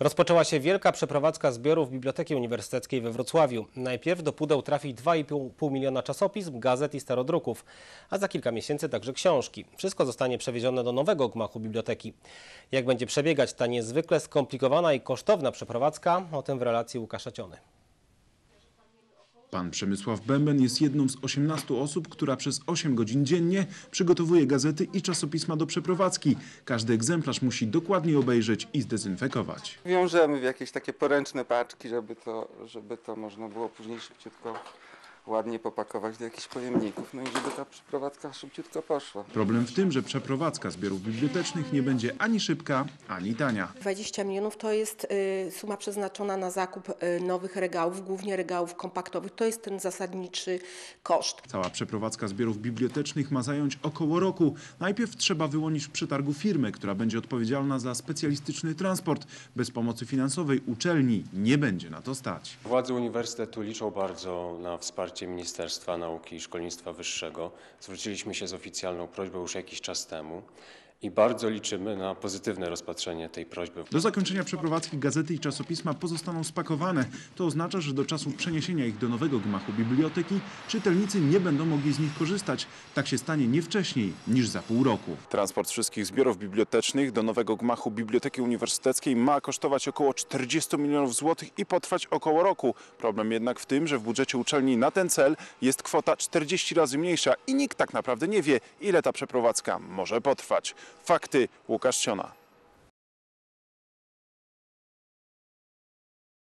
Rozpoczęła się wielka przeprowadzka zbiorów Biblioteki Uniwersyteckiej we Wrocławiu. Najpierw do pudeł trafi 2,5 miliona czasopism, gazet i starodruków, a za kilka miesięcy także książki. Wszystko zostanie przewiezione do nowego gmachu biblioteki. Jak będzie przebiegać ta niezwykle skomplikowana i kosztowna przeprowadzka, o tym w relacji Łukasza Ciony. Pan Przemysław Bęben jest jedną z 18 osób, która przez 8 godzin dziennie przygotowuje gazety i czasopisma do przeprowadzki. Każdy egzemplarz musi dokładnie obejrzeć i zdezynfekować. Wiążemy w jakieś takie poręczne paczki, żeby to, żeby to można było później szybciutko ładnie popakować do jakichś pojemników, no i żeby ta przeprowadzka szybciutko poszła. Problem w tym, że przeprowadzka zbiorów bibliotecznych nie będzie ani szybka, ani tania. 20 milionów to jest y, suma przeznaczona na zakup y, nowych regałów, głównie regałów kompaktowych. To jest ten zasadniczy koszt. Cała przeprowadzka zbiorów bibliotecznych ma zająć około roku. Najpierw trzeba wyłonić w przetargu firmę, która będzie odpowiedzialna za specjalistyczny transport. Bez pomocy finansowej uczelni nie będzie na to stać. Władze uniwersytetu liczą bardzo na wsparcie Ministerstwa Nauki i Szkolnictwa Wyższego. Zwróciliśmy się z oficjalną prośbą już jakiś czas temu i bardzo liczymy na pozytywne rozpatrzenie tej prośby. Do zakończenia przeprowadzki gazety i czasopisma pozostaną spakowane. To oznacza, że do czasu przeniesienia ich do nowego gmachu biblioteki czytelnicy nie będą mogli z nich korzystać. Tak się stanie nie wcześniej niż za pół roku. Transport wszystkich zbiorów bibliotecznych do nowego gmachu Biblioteki Uniwersyteckiej ma kosztować około 40 milionów złotych i potrwać około roku. Problem jednak w tym, że w budżecie uczelni na ten cel jest kwota 40 razy mniejsza i nikt tak naprawdę nie wie, ile ta przeprowadzka może potrwać. Fakty Łukasz Ciona.